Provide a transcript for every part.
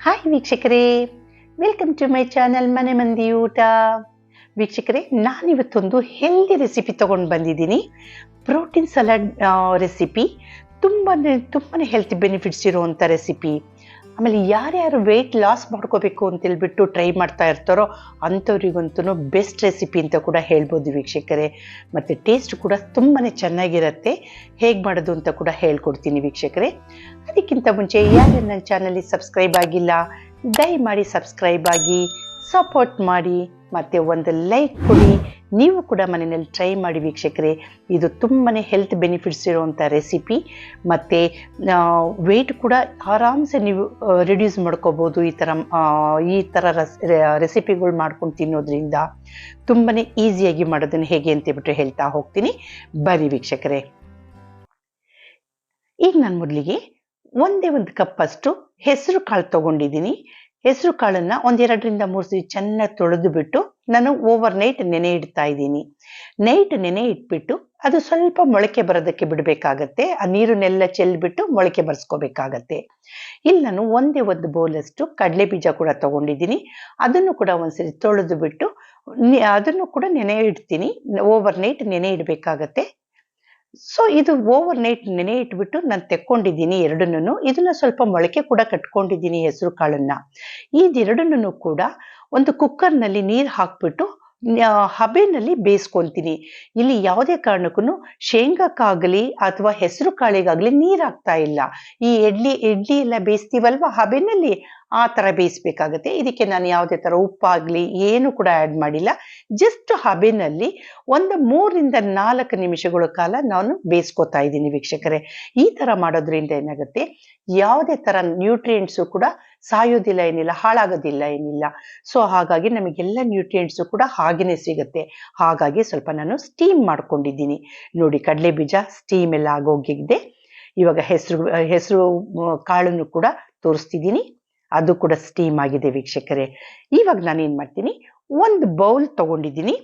Hi ವೀಕ್ಷಕರೇ welcome to my channel ಮನೆ ಮಂದಿ ಊಟ. ವೀಕ್ಷಕರೇ, ನಾನಿವತ್ತೊಂದು ಹೆಲ್ದಿ ರೆಸಿಪಿ ತೊಗೊಂಡು ಬಂದಿದ್ದೀನಿ. ಪ್ರೋಟೀನ್ ಸಲಾಡ್ ರೆಸಿಪಿ ತುಂಬಾ ತುಂಬಾ ಹೆಲ್ತ್ ಬೆನಿಫಿಟ್ಸ್ ಇರುವಂಥ ರೆಸಿಪಿ ಆಮೇಲೆ ಯಾರ್ಯಾರು ವೆಯ್ಟ್ ಲಾಸ್ ಮಾಡ್ಕೋಬೇಕು ಅಂತೇಳ್ಬಿಟ್ಟು ಟ್ರೈ ಮಾಡ್ತಾ ಇರ್ತಾರೋ ಅಂಥವ್ರಿಗಂತೂ ಬೆಸ್ಟ್ ರೆಸಿಪಿ ಅಂತ ಕೂಡ ಹೇಳ್ಬೋದು ವೀಕ್ಷಕರೇ. ಮತ್ತು ಟೇಸ್ಟ್ ಕೂಡ ತುಂಬಾ ಚೆನ್ನಾಗಿರುತ್ತೆ. ಹೇಗೆ ಮಾಡೋದು ಅಂತ ಕೂಡ ಹೇಳ್ಕೊಡ್ತೀನಿ ವೀಕ್ಷಕರೇ. ಅದಕ್ಕಿಂತ ಮುಂಚೆ ಯಾರು ನನ್ನ ಚಾನಲಿಗೆ ಸಬ್ಸ್ಕ್ರೈಬ್ ಆಗಿಲ್ಲ, ದಯಮಾಡಿ ಸಬ್ಸ್ಕ್ರೈಬ್ ಆಗಿ ಸಪೋರ್ಟ್ ಮಾಡಿ. ಮತ್ತು ಒಂದು ಲೈಕ್ ಕೊಡಿ. ನೀವು ಕೂಡ ಮನೆಯಲ್ಲಿ ಟ್ರೈ ಮಾಡಿ ವೀಕ್ಷಕರೇ, ಇದು ತುಂಬಾ ಹೆಲ್ತ್ ಬೆನಿಫಿಟ್ಸ್ ಇರುವಂಥ ರೆಸಿಪಿ ಮತ್ತು ವೆಯ್ಟ್ ಕೂಡ ಆರಾಮ್ಸೆ ನೀವು ರಿಡ್ಯೂಸ್ ಮಾಡ್ಕೋಬೋದು ಈ ಥರ ಈ ಥರ ರಸ್ ರೆಸಿಪಿಗಳು ಮಾಡ್ಕೊಂಡು ತಿನ್ನೋದ್ರಿಂದ. ತುಂಬಾ ಈಸಿಯಾಗಿ ಮಾಡೋದನ್ನು ಹೇಗೆ ಅಂತೇಳ್ಬಿಟ್ಟು ಹೇಳ್ತಾ ಹೋಗ್ತೀನಿ. ಬನ್ನಿ ವೀಕ್ಷಕರೇ. ಈಗ ನಾನು ಮೊದಲಿಗೆ ಒಂದೇ ಒಂದು ಕಪ್ಪಷ್ಟು ಹೆಸರು ಕಾಳು ತೊಗೊಂಡಿದ್ದೀನಿ. ಹೆಸರು ಕಾಳನ್ನ ಒಂದೆರಡರಿಂದ ಮೂರು ಸರಿ ಚೆನ್ನಾಗಿ ತೊಳೆದು ಬಿಟ್ಟು ನಾನು ಓವರ್ ನೈಟ್ ನೆನೆ ಇಡ್ತಾ ಇದ್ದೀನಿ. ನೈಟ್ ನೆನೆ ಇಟ್ಬಿಟ್ಟು ಅದು ಸ್ವಲ್ಪ ಮೊಳಕೆ ಬರೋದಕ್ಕೆ ಬಿಡಬೇಕಾಗತ್ತೆ. ಆ ನೀರನ್ನೆಲ್ಲ ಚೆಲ್ಬಿಟ್ಟು ಮೊಳಕೆ ಬರ್ಸ್ಕೋಬೇಕಾಗತ್ತೆ. ಇಲ್ಲಿ ನಾನು ಒಂದೇ ಒಂದು ಬೌಲಷ್ಟು ಕಡಲೆ ಬೀಜ ಕೂಡ ತಗೊಂಡಿದ್ದೀನಿ. ಅದನ್ನು ಕೂಡ ಒಂದ್ಸರಿ ತೊಳೆದು ಬಿಟ್ಟು, ಅದನ್ನು ಕೂಡ ನೆನೆ ಇಡ್ತೀನಿ. ಓವರ್ ನೈಟ್ ನೆನೆ ಇಡಬೇಕಾಗತ್ತೆ. ಸೊ ಇದು ಓವರ್ ನೈಟ್ ನೆನೆ ಇಟ್ಬಿಟ್ಟು ನಾನು ತೆಕ್ಕೊಂಡಿದ್ದೀನಿ ಎರಡನ್ನೂ ಇದನ್ನ ಸ್ವಲ್ಪ ಮೊಳಕೆ ಕೂಡ ಕಟ್ಕೊಂಡಿದ್ದೀನಿ ಹೆಸರು ಕಾಳನ್ನ ಇದೆರಡನ್ನೂ ಕೂಡ ಒಂದು ಕುಕ್ಕರ್ನಲ್ಲಿ ನೀರು ಹಾಕ್ಬಿಟ್ಟು ಹಬೆನಲ್ಲಿ ಬೇಯಿಸ್ಕೊಳ್ತೀನಿ ಇಲ್ಲಿ ಯಾವುದೇ ಕಾರಣಕ್ಕೂ ಶೇಂಗಕ್ಕಾಗಲಿ ಅಥವಾ ಹೆಸರು ಕಾಳಿಗಾಗಲಿ ನೀರು ಹಾಕ್ತಾ ಇಲ್ಲ. ಈ ಇಡ್ಲಿ ಇಡ್ಲಿ ಎಲ್ಲ ಬೇಯಿಸ್ತೀವಲ್ವ? ಹಬೆನಲ್ಲಿ ಆ ಥರ ಬೇಯಿಸ್ಬೇಕಾಗತ್ತೆ. ಇದಕ್ಕೆ ನಾನು ಯಾವುದೇ ಥರ ಉಪ್ಪಾಗಲಿ ಏನು ಕೂಡ ಆ್ಯಡ್ ಮಾಡಿಲ್ಲ. ಜಸ್ಟ್ ಹಬೆನಲ್ಲಿ ಒಂದು ಮೂರಿಂದ ನಾಲ್ಕು ನಿಮಿಷಗಳ ಕಾಲ ನಾನು ಬೇಯಿಸ್ಕೊತಾ ಇದ್ದೀನಿ ವೀಕ್ಷಕರೇ. ಈ ಥರ ಮಾಡೋದ್ರಿಂದ ಏನಾಗುತ್ತೆ? ಯಾವುದೇ ಥರ ನ್ಯೂಟ್ರಿಯೆಂಟ್ಸು ಕೂಡ ಸಾಯೋದಿಲ್ಲ ಏನಿಲ್ಲ, ಹಾಳಾಗೋದಿಲ್ಲ ಏನಿಲ್ಲ. ಸೊ ಹಾಗಾಗಿ ನಮಗೆಲ್ಲ ನ್ಯೂಟ್ರಿಯೆಂಟ್ಸು ಕೂಡ ಹಾಗೇನೆ ಸಿಗುತ್ತೆ. ಹಾಗಾಗಿ ಸ್ವಲ್ಪ ನಾನು ಸ್ಟೀಮ್ ಮಾಡ್ಕೊಂಡಿದ್ದೀನಿ. ನೋಡಿ, ಕಡಲೆ ಬೀಜ ಸ್ಟೀಮ್ ಎಲ್ಲ ಆಗೋಗಿದೆ. ಇವಾಗ ಹೆಸರು ಹೆಸರು ಕಾಳನ್ನು ಕೂಡ ತೋರಿಸ್ತಿದ್ದೀನಿ. ಅದು ಕೂಡ ಸ್ಟೀಮ್ ಆಗಿದೆ ವೀಕ್ಷಕರೇ. ಇವಾಗ ನಾನು ಏನು ಮಾಡ್ತೀನಿ, ಒಂದು ಬೌಲ್ ತಗೊಂಡಿದ್ದೀನಿ.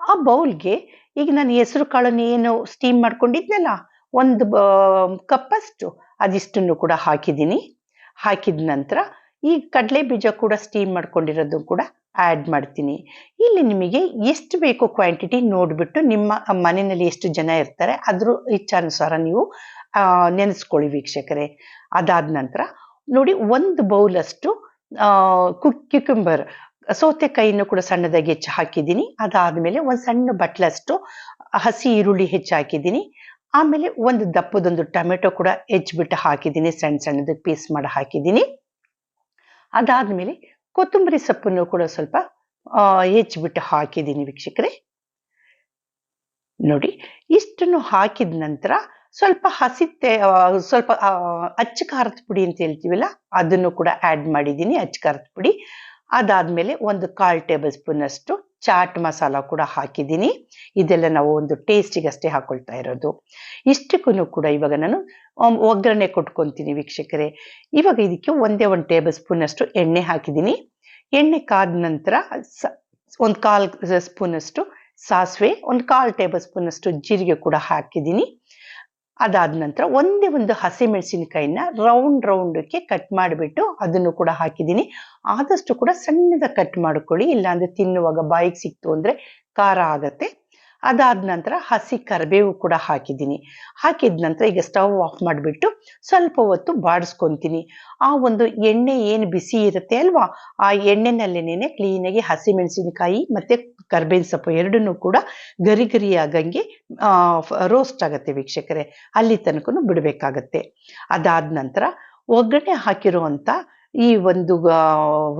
ಆ ಬೌಲ್ಗೆ ಈಗ ನಾನು ಹೆಸರು ಕಾಳನ್ನು ಏನು ಸ್ಟೀಮ್ ಮಾಡ್ಕೊಂಡಿದ್ನಲ್ಲ, ಒಂದು ಕಪ್ಪಷ್ಟು ಅದಿಷ್ಟನ್ನು ಕೂಡ ಹಾಕಿದ್ದೀನಿ. ಹಾಕಿದ ನಂತರ ಈ ಕಡಲೆ ಬೀಜ ಕೂಡ ಸ್ಟೀಮ್ ಮಾಡ್ಕೊಂಡಿರೋದು ಕೂಡ ಆ್ಯಡ್ ಮಾಡ್ತೀನಿ. ಇಲ್ಲಿ ನಿಮಗೆ ಎಷ್ಟು ಬೇಕು ಕ್ವಾಂಟಿಟಿ ನೋಡಿಬಿಟ್ಟು ನಿಮ್ಮ ಮನೆಯಲ್ಲಿ ಎಷ್ಟು ಜನ ಇರ್ತಾರೆ ಅದ್ರ ಇಚ್ಛಾನುಸಾರ ನೀವು ನೆನೆಸ್ಕೊಳ್ಳಿ ವೀಕ್ಷಕರೇ. ಅದಾದ ನಂತರ ನೋಡಿ ಒಂದು ಬೌಲಷ್ಟು ಕ್ಯುಕುಂಬರ್ ಸೌತೆಕಾಯಿಯನ್ನು ಕೂಡ ಸಣ್ಣದಾಗಿ ಹೆಚ್ಚು ಹಾಕಿದ್ದೀನಿ. ಅದಾದಮೇಲೆ ಒಂದು ಸಣ್ಣ ಬಟ್ಲಷ್ಟು ಹಸಿ ಈರುಳ್ಳಿ ಹೆಚ್ಚು ಹಾಕಿದ್ದೀನಿ. ಆಮೇಲೆ ಒಂದು ದಪ್ಪದೊಂದು ಟೊಮೆಟೊ ಕೂಡ ಹೆಚ್ಚಿಬಿಟ್ಟು ಹಾಕಿದ್ದೀನಿ, ಸಣ್ಣ ಸಣ್ಣದು ಪೀಸ್ ಮಾಡಿ ಹಾಕಿದ್ದೀನಿ. ಅದಾದಮೇಲೆ ಕೊತ್ತಂಬರಿ ಸೊಪ್ಪನ್ನು ಕೂಡ ಸ್ವಲ್ಪ ಹೆಚ್ಚಿಬಿಟ್ಟು ಹಾಕಿದ್ದೀನಿ ವೀಕ್ಷಕರೇ. ನೋಡಿ, ಇಷ್ಟನ್ನು ಹಾಕಿದ ನಂತರ ಸ್ವಲ್ಪ ಹಸಿ ತೆ- ಸ್ವಲ್ಪ ಅಚ್ಚ ಖಾರದ ಪುಡಿ ಅಂತ ಹೇಳ್ತೀವಲ್ಲ, ಅದನ್ನು ಕೂಡ ಆ್ಯಡ್ ಮಾಡಿದ್ದೀನಿ ಅಚ್ಚ ಖಾರದ ಪುಡಿ. ಅದಾದಮೇಲೆ ಒಂದು ಕಾಲು ಟೇಬಲ್ ಸ್ಪೂನ್ ಅಷ್ಟು ಚಾಟ್ ಮಸಾಲ ಕೂಡ ಹಾಕಿದ್ದೀನಿ. ಇದೆಲ್ಲ ನಾವು ಒಂದು ಟೇಸ್ಟಿಗಷ್ಟೇ ಹಾಕೊಳ್ತಾ ಇರೋದು. ಇಷ್ಟಕ್ಕೂ ಕೂಡ ಇವಾಗ ನಾನು ಒಗ್ಗರಣೆ ಕೊಟ್ಕೊತೀನಿ ವೀಕ್ಷಕರೇ. ಇವಾಗ ಇದಕ್ಕೆ ಒಂದೇ ಒಂದು ಟೇಬಲ್ ಸ್ಪೂನ್ ಅಷ್ಟು ಎಣ್ಣೆ ಹಾಕಿದ್ದೀನಿ. ಎಣ್ಣೆ ಕಾದ ನಂತರ ಒಂದು ಕಾಲು ಸ್ಪೂನಷ್ಟು ಸಾಸಿವೆ, ಒಂದು ಕಾಲು ಟೇಬಲ್ ಸ್ಪೂನಷ್ಟು ಜೀರಿಗೆ ಕೂಡ ಹಾಕಿದ್ದೀನಿ. ಅದಾದ ನಂತರ ಒಂದೇ ಒಂದು ಹಸಿಮೆಣಸಿನಕಾಯಿನ ರೌಂಡ್ ರೌಂಡಕ್ಕೆ ಕಟ್ ಮಾಡಿಬಿಟ್ಟು ಅದನ್ನು ಕೂಡ ಹಾಕಿದ್ದೀನಿ. ಆದಷ್ಟು ಕೂಡ ಸಣ್ಣದ ಕಟ್ ಮಾಡ್ಕೊಳ್ಳಿ. ಇಲ್ಲಾಂದ್ರೆ ತಿನ್ನುವಾಗ ಬಾಯಿಗೆ ಸಿಕ್ತು ಅಂದ್ರೆ ಖಾರ ಆಗತ್ತೆ. ಅದಾದ ನಂತರ ಹಸಿ ಕರಿಬೇವು ಕೂಡ ಹಾಕಿದ್ದೀನಿ. ಹಾಕಿದ ನಂತರ ಈಗ ಸ್ಟವ್ ಆಫ್ ಮಾಡಿಬಿಟ್ಟು ಸ್ವಲ್ಪ ಹೊತ್ತು ಬಾಡಿಸ್ಕೊತೀನಿ. ಆ ಒಂದು ಎಣ್ಣೆ ಏನು ಬಿಸಿ ಇರುತ್ತೆ ಅಲ್ವಾ? ಆ ಎಣ್ಣೆನಲ್ಲೇನೆ ಕ್ಲೀನಾಗಿ ಹಸಿಮೆಣಸಿನಕಾಯಿ ಮತ್ತೆ ಕರ್ಬೇವಿನ ಸೊಪ್ಪು ಎರಡನ್ನೂ ಕೂಡ ಗರಿ ಗರಿ ಆಗಂಗೆ ರೋಸ್ಟ್ ಆಗುತ್ತೆ ವೀಕ್ಷಕರೇ. ಅಲ್ಲಿ ತನಕ ಬಿಡಬೇಕಾಗತ್ತೆ. ಅದಾದ ನಂತರ ಒಗ್ಗರಣೆ ಹಾಕಿರುವಂಥ ಈ ಒಂದು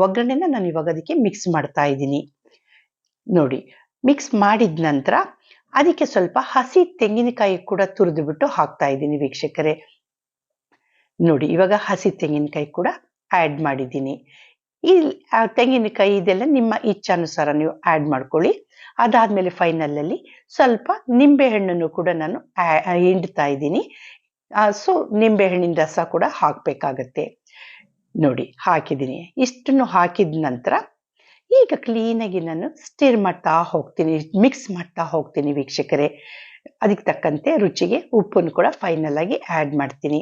ಒಗ್ಗರಣೆನ ನಾನು ಇವಾಗ ಅದಕ್ಕೆ ಮಿಕ್ಸ್ ಮಾಡ್ತಾ ಇದ್ದೀನಿ. ನೋಡಿ ಮಿಕ್ಸ್ ಮಾಡಿದ ನಂತರ ಅದಕ್ಕೆ ಸ್ವಲ್ಪ ಹಸಿ ತೆಂಗಿನಕಾಯಿ ಕೂಡ ತುರಿದುಬಿಟ್ಟು ಹಾಕ್ತಾ ಇದ್ದೀನಿ ವೀಕ್ಷಕರೇ. ನೋಡಿ, ಇವಾಗ ಹಸಿ ತೆಂಗಿನಕಾಯಿ ಕೂಡ ಆ್ಯಡ್ ಮಾಡಿದ್ದೀನಿ. ಈ ತೆಂಗಿನಕಾಯಿ ಇದೆಲ್ಲ ನಿಮ್ಮ ಇಚ್ಛಾನುಸಾರ ನೀವು ಆ್ಯಡ್ ಮಾಡ್ಕೊಳ್ಳಿ. ಅದಾದಮೇಲೆ ಫೈನಲಲ್ಲಿ ಸ್ವಲ್ಪ ನಿಂಬೆಹಣ್ಣನ್ನು ಕೂಡ ನಾನು ಹಿಂಡ್ತಾ ಇದ್ದೀನಿ. ಸೊ ನಿಂಬೆಹಣ್ಣಿನ ರಸ ಕೂಡ ಹಾಕಬೇಕಾಗತ್ತೆ. ನೋಡಿ, ಹಾಕಿದ್ದೀನಿ. ಇಷ್ಟನ್ನು ಹಾಕಿದ ನಂತರ ಈಗ ಕ್ಲೀನಾಗಿ ನಾನು ಸ್ಟಿರ್ ಮಾಡ್ತಾ ಹೋಗ್ತೀನಿ ಮಿಕ್ಸ್ ಮಾಡ್ತಾ ಹೋಗ್ತೀನಿ ವೀಕ್ಷಕರೇ. ಅದಕ್ಕೆ ತಕ್ಕಂತೆ ರುಚಿಗೆ ಉಪ್ಪನ್ನು ಕೂಡ ಫೈನಲ್ ಆಗಿ ಆ್ಯಡ್ ಮಾಡ್ತೀನಿ.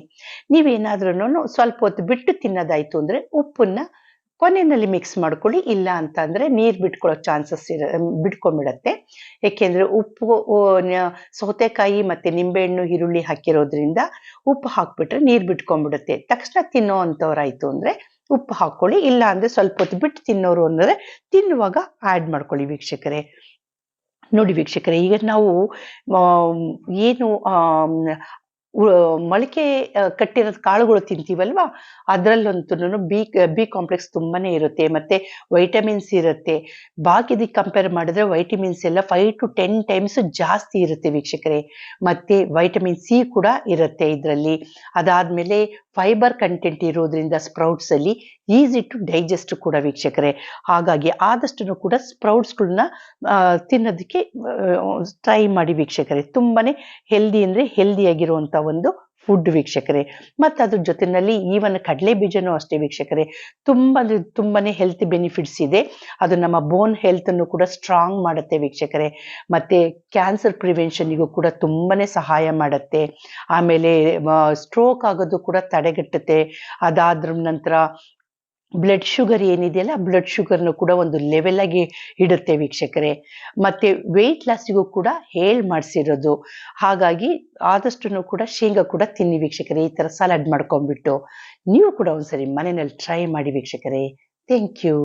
ನೀವೇನಾದ್ರೂ ಸ್ವಲ್ಪ ಹೊತ್ತು ಬಿಟ್ಟು ತಿನ್ನೋದಾಯ್ತು ಅಂದರೆ ಉಪ್ಪನ್ನ ಕೊನೆಯಲ್ಲಿ ಮಿಕ್ಸ್ ಮಾಡ್ಕೊಳ್ಳಿ. ಇಲ್ಲ ಅಂತ ಅಂದರೆ ನೀರು ಬಿಟ್ಕೊಳ್ಳೋ ಚಾನ್ಸಸ್ ಇರ ಬಿಟ್ಕೊಂಡ್ಬಿಡತ್ತೆ. ಏಕೆಂದರೆ ಉಪ್ಪು ಸೌತೆಕಾಯಿ ಮತ್ತು ನಿಂಬೆಹಣ್ಣು, ಈರುಳ್ಳಿ ಹಾಕಿರೋದ್ರಿಂದ ಉಪ್ಪು ಹಾಕ್ಬಿಟ್ರೆ ನೀರು ಬಿಟ್ಕೊಂಡ್ಬಿಡುತ್ತೆ. ತಕ್ಷಣ ತಿನ್ನೋ ಅಂಥವ್ರಾಯಿತು ಅಂದರೆ ಉಪ್ಪು ಹಾಕ್ಕೊಳ್ಳಿ. ಇಲ್ಲ ಅಂದರೆ ಸ್ವಲ್ಪ ಹೊತ್ತು ಬಿಟ್ಟು ತಿನ್ನೋರು ಅಂದರೆ ತಿನ್ನುವಾಗ ಆ್ಯಡ್ ಮಾಡ್ಕೊಳ್ಳಿ ವೀಕ್ಷಕರೇ. ನೋಡಿ ವೀಕ್ಷಕರೇ, ಈಗ ನಾವು ಏನು ಮೊಳಕೆ ಕಟ್ಟಿರೋ ಕಟ್ಟಿರೋದ್ ಕಾಳುಗಳು ತಿಂತೀವಲ್ವಾ? ಅದರಲ್ಲಂತೂ ಬಿ ಬಿ ಕಾಂಪ್ಲೆಕ್ಸ್ ತುಂಬಾನೇ ಇರುತ್ತೆ. ಮತ್ತೆ ವೈಟಮಿನ್ಸ್ ಇರುತ್ತೆ. ಬಾಕಿದಕ್ಕೆ ಕಂಪೇರ್ ಮಾಡಿದ್ರೆ ವೈಟಮಿನ್ಸ್ ಎಲ್ಲ ಫೈವ್ ಟು ಟೆನ್ ಟೈಮ್ಸ್ ಜಾಸ್ತಿ ಇರುತ್ತೆ ವೀಕ್ಷಕರೇ. ಮತ್ತೆ ವೈಟಮಿನ್ ಸಿ ಕೂಡ ಇರುತ್ತೆ ಇದರಲ್ಲಿ. ಅದಾದ್ಮೇಲೆ ಫೈಬರ್ ಕಂಟೆಂಟ್ ಇರೋದ್ರಿಂದ ಸ್ಪ್ರೌಟ್ಸ್ ಅಲ್ಲಿ ಈಸಿ ಟು ಡೈಜೆಸ್ಟ್ ಕೂಡ ವೀಕ್ಷಕರೇ. ಹಾಗಾಗಿ ಆದಷ್ಟು ಕೂಡ ಸ್ಪ್ರೌಟ್ಸ್ಗಳನ್ನ ತಿನ್ನೋದಕ್ಕೆ ಟ್ರೈ ಮಾಡಿ ವೀಕ್ಷಕರೇ. ತುಂಬಾ ಹೆಲ್ದಿ ಅಂದ್ರೆ ಹೆಲ್ದಿಯಾಗಿರುವಂಥ ಒಂದು ಫುಡ್ ವೀಕ್ಷಕರೇ. ಮತ್ತು ಅದ್ರ ಜೊತೆನಲ್ಲಿ ಈವನ್ ಕಡಲೆ ಬೀಜನೂ ಅಷ್ಟೇ ವೀಕ್ಷಕರೇ. ತುಂಬ ತುಂಬಾನೇ ಹೆಲ್ತ್ ಬೆನಿಫಿಟ್ಸ್ ಇದೆ. ಅದು ನಮ್ಮ ಬೋನ್ ಹೆಲ್ತನ್ನು ಕೂಡ ಸ್ಟ್ರಾಂಗ್ ಮಾಡುತ್ತೆ ವೀಕ್ಷಕರೇ. ಮತ್ತೆ ಕ್ಯಾನ್ಸರ್ ಪ್ರಿವೆನ್ಷನ್ಗೂ ಕೂಡ ತುಂಬಾನೇ ಸಹಾಯ ಮಾಡುತ್ತೆ. ಆಮೇಲೆ ಸ್ಟ್ರೋಕ್ ಆಗೋದು ಕೂಡ ತಡೆಗಟ್ಟುತ್ತೆ. ಅದಾದ್ರ ನಂತರ ಬ್ಲಡ್ ಶುಗರ್ ಏನಿದೆಯಲ್ಲ ಬ್ಲಡ್ ಶುಗರ್ನು ಕೂಡ ಒಂದು ಲೆವೆಲ್ ಆಗಿ ಇಡುತ್ತೆ ವೀಕ್ಷಕರೇ. ಮತ್ತೆ ವೆಯ್ಟ್ ಲಾಸಿಗೂ ಕೂಡ ಹೇಳ್ ಮಾಡಿಸಿರೋದು. ಹಾಗಾಗಿ ಆದಷ್ಟು ಕೂಡ ಶೇಂಗಾ ಕೂಡ ತಿನ್ನಿ ವೀಕ್ಷಕರೇ, ಈ ಥರ ಸಲಾಡ್ ಮಾಡ್ಕೊಂಡ್ಬಿಟ್ಟು. ನೀವು ಕೂಡ ಒಂದ್ಸರಿ ಮನೆಯಲ್ಲಿ ಟ್ರೈ ಮಾಡಿ ವೀಕ್ಷಕರೇ. Thank you